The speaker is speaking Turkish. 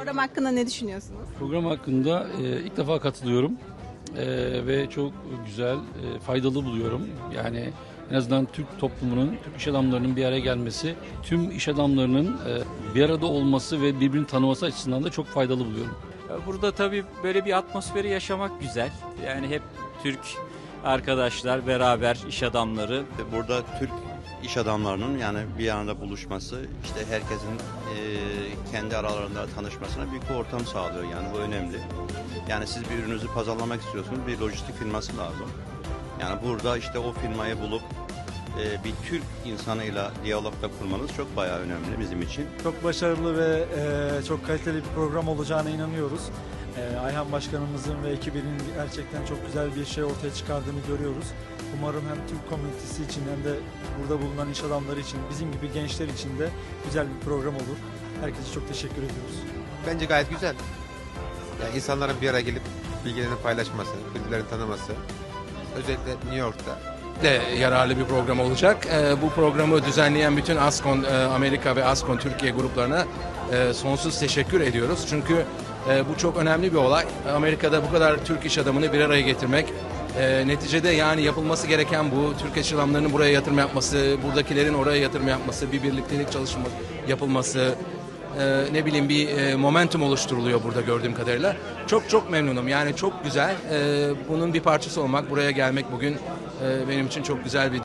Program hakkında ne düşünüyorsunuz? Program hakkında e, ilk defa katılıyorum E, ve çok güzel, e, faydalı buluyorum. Yani en azından Türk toplumunun, Türk iş adamlarının bir araya gelmesi, tüm iş adamlarının e, bir arada olması ve birbirini tanıması açısından da çok faydalı buluyorum. Burada tabii böyle bir atmosferi yaşamak güzel. Yani hep Türk arkadaşlar beraber iş adamları Burada Türk iş adamlarının yani bir arada buluşması, işte herkesin e, kendi aralarında tanışmasına büyük bir ortam sağlıyor. Yani bu önemli. Yani siz bir ürününüzü pazarlamak istiyorsunuz, bir lojistik firması lazım. Yani burada işte o firmayı bulup e, bir Türk insanıyla diyalogda kurmanız çok bayağı önemli bizim için. Çok başarılı ve e, çok kaliteli bir program olacağına inanıyoruz. E, Ayhan Başkanımızın ve ekibinin gerçekten çok güzel bir şey ortaya çıkardığını görüyoruz. Umarım hem Türk komünitesi için hem de burada bulunan iş adamları için, bizim gibi gençler için de güzel bir program olur. Herkese çok teşekkür ediyoruz. Bence gayet güzel. Yani insanların bir araya gelip bilgilerini paylaşması, birbirlerini tanıması. Özellikle New York'ta de yararlı bir program olacak. Ee, bu programı düzenleyen bütün Ascon e, Amerika ve Ascon Türkiye gruplarına e, sonsuz teşekkür ediyoruz. Çünkü e, bu çok önemli bir olay. Amerika'da bu kadar Türk iş adamını bir araya getirmek. e, neticede yani yapılması gereken bu. Türk iş adamlarının buraya yatırım yapması, buradakilerin oraya yatırım yapması, bir birliktelik çalışma yapılması, e, ne bileyim bir e, momentum oluşturuluyor burada gördüğüm kadarıyla. Çok çok memnunum. Yani çok güzel. E, bunun bir parçası olmak, buraya gelmek bugün e, benim için çok güzel bir